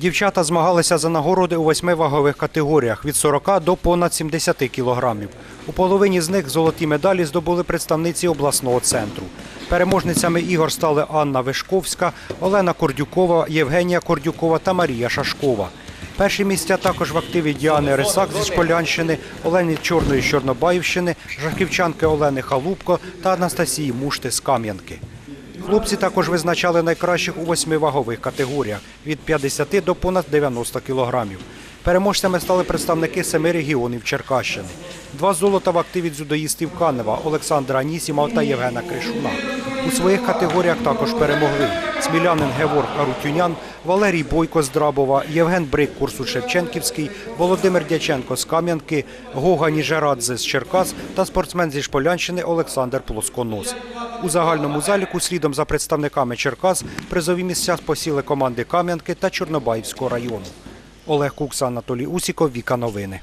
Дівчата змагалися за нагороди у восьми вагових категоріях від 40 до понад 70 кілограмів. У половині з них золоті медалі здобули представниці обласного центру. Переможницями ігор стали Анна Вишковська, Олена Кордюкова, Євгенія Кордюкова та Марія Шашкова. Перші місця також в активі Діани Рисак зі Шполянщини, Олени Чорної з Чорнобаївщини, жахівчанки Олени Халупко та Анастасії Мушти з Кам'янки. Хлопці також визначали найкращих у восьми вагових категоріях від 50 до понад 90 кілограмів. Переможцями стали представники семи регіонів Черкащини. Два золота в активі дзюдоїстів Канева Олександра Анісімова та Євгена Кришуна. У своїх категоріях також перемогли смілянин Геворг Арутюнян, Валерій Бойко з Драбова, Євген Брик курсу Шевченківський, Володимир Дяченко з Кам'янки, Гога Ніжерадзе з Черкас та спортсмен зі Шполянщини Олександр Плосконос. У загальному заліку слідом за представниками Черкас призові місця посіли команди Кам'янки та Чорнобаївського району. Олег Кукса, Анатолій Усіков, Віка Новини.